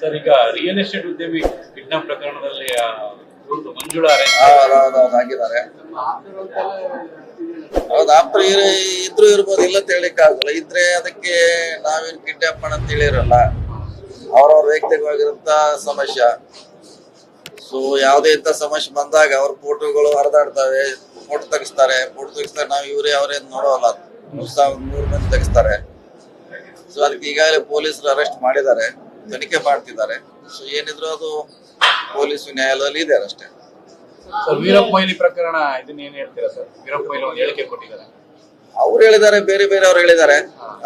Sir, ಈಗ real estate ಉದ್ಯಮಿ kidnap ಪ್ರಕರಣದಲ್ಲಿ ಮಂಜುಳಾ ಆಗಿದ್ದಾರೆ ಹೌದು ಇದ್ರು ಇರ್ಬೋದು, ಇಲ್ಲ ಹೇಳಿಕ್ ಆಗಲ್ಲ. ಇದ್ರೆ ಅದಕ್ಕೆ ನಾವೇನ್ ಕಿಡ್ನಾಪ್ ಅಂತ ಹೇಳಿರಲ್ಲ. ಅವ್ರವ್ರ ವೈಯಕ್ತಿಕವಾಗಿರುವಂತ ಸಮಸ್ಯೆ. ಸೊ ಯಾವುದೇ ಇಂಥ ಸಮಸ್ಯೆ ಬಂದಾಗ ಅವ್ರ ಫೋಟೋಗಳು ಹರಿದಾಡ್ತವೆ ಫೋಟೋ ತೆಗಿಸ್ತಾರೆ. ಫೋಟೋ ತೆಗಿಸ್ತಾರೆ, ನಾವು ಇವರೇ ಅವ್ರೇನ್ ನೋಡೋಲ್ಲ. ಮೂರ್ ಸಾವಿರ ಮೂರ್ ಮಂದಿ ತೆಗಿಸ್ತಾರೆ. ಸೊ ಅದಕ್ಕೆ ಈಗಾಗಲೇ ಪೊಲೀಸರು ಅರೆಸ್ಟ್ ಮಾಡಿದ್ದಾರೆ. ತನಿಖೆ ಮಾಡ್ತಿದ್ದಾರೆ. ಸೊ ಏನಿದ್ರು ಅದು ಪೊಲೀಸ್ ನ್ಯಾಯಾಲಯದಲ್ಲಿ ಇದೆ ಅಷ್ಟೇ. ಸರ್ ವೀರಪ್ಪ ಮೊಯ್ಲಿ ಪ್ರಕರಣ ಇದನ್ನ ಏನ್ ಹೇಳ್ತೀರಾ ಸರ್? ವೀರಪ್ಪ ಮೊಯ್ಲಿ ಒಂದು ಹೇಳಿಕೆ ಕೊಟ್ಟಿದ್ದಾರೆ. ಅವ್ರು ಹೇಳಿದ್ದಾರೆ ಬೇರೆ ಬೇರೆ ಅವ್ರು ಹೇಳಿದ್ದಾರೆ.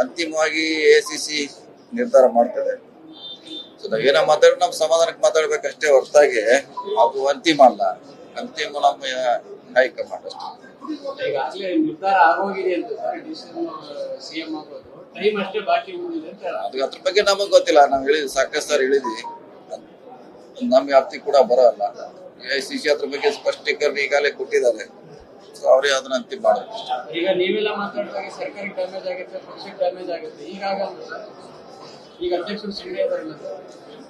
ಅಂತಿಮವಾಗಿ ಎ ಸಿ ಸಿ ನಿರ್ಧಾರ ಮಾಡ್ತದೆ. ಸೊ ನಾವೇನೋ ಮಾತಾಡಿ ನಮ್ಮ ಸಮಾಧಾನಕ್ಕೆ ಮಾತಾಡ್ಬೇಕಷ್ಟೇ ಹೊರತಾಗಿ ಅದು ಅಂತಿಮ ಅಲ್ಲ. ಅಂತಿಮ ನಮ್ಮ ಹೈಕಮಾಂಡ್ ಅಷ್ಟೇ. ಈಗಾಗಲೇ ನಿರ್ಧಾರ ಆಗೋಗಿದೆ ಅಂತ ಸರ್. ಡಿಸಿಷನ್ ಸಿಎಂ ಆಗೋದು ಟೈಮ್ ಅಷ್ಟೇ ಬಾಕಿ ಉಳಿದಿದೆ ಅಂತ ಅದು ಅದ್ರ ಬಗ್ಗೆ ನಮಗ್ ಗೊತ್ತಿಲ್ಲ. ನಾವು ಹೇಳಿದ್ವಿ ಸಾಕಷ್ಟು ಸಾರ್ ಹೇಳಿದ್ವಿ. ನಮ್ಮ ವ್ಯಾಪ್ತಿ ಕೂಡ ಬರೋಲ್ಲ. ಎ ಸಿ ಸಿ ಅದ್ರ ಬಗ್ಗೆ ಸ್ಪಷ್ಟೀಕರಣ ಈಗಾಗಲೇ ಕೊಟ್ಟಿದ್ದಾರೆ. ಸೊ ಅವರೇ ಅದನ್ನ ಅಂತಿಮ ಮಾಡೋದು. ಈಗ ನೀವೆಲ್ಲ ಮಾತಾಡಿದಾಗ ಸರ್ಕಾರಕ್ಕೆ ಡ್ಯಾಮೇಜ್ ಆಗುತ್ತೆ ಪಕ್ಷಕ್ಕೆ ಡ್ಯಾಮೇಜ್ ಆಗುತ್ತೆ. ಈಗ ಆಗಲ್ಲ. ಸರ್ ಈಗ ಅಧ್ಯಕ್ಷರು ಸಿಗಡೆ ಇದಾರಲ್ಲ ಸರ್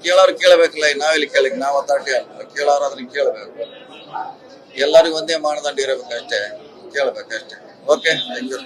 ಕೇಳೋರು ಕೇಳಬೇಕಲ್ಲ ನಾವೆಲ್ಲಿ ಕೇಳಕ್? ನಾವು ಅಥಾರಿಟಿ ಅಲ್ಲ. ಕೇಳೋರು ಅದನ್ನ ಕೇಳಬೇಕು. ಎಲ್ಲರಿಗೂ ಒಂದೇ ಮಾನದಂಡ ಇರಬೇಕಷ್ಟೇ. ಕೇಳಬೇಕಷ್ಟೇ. Okay thank you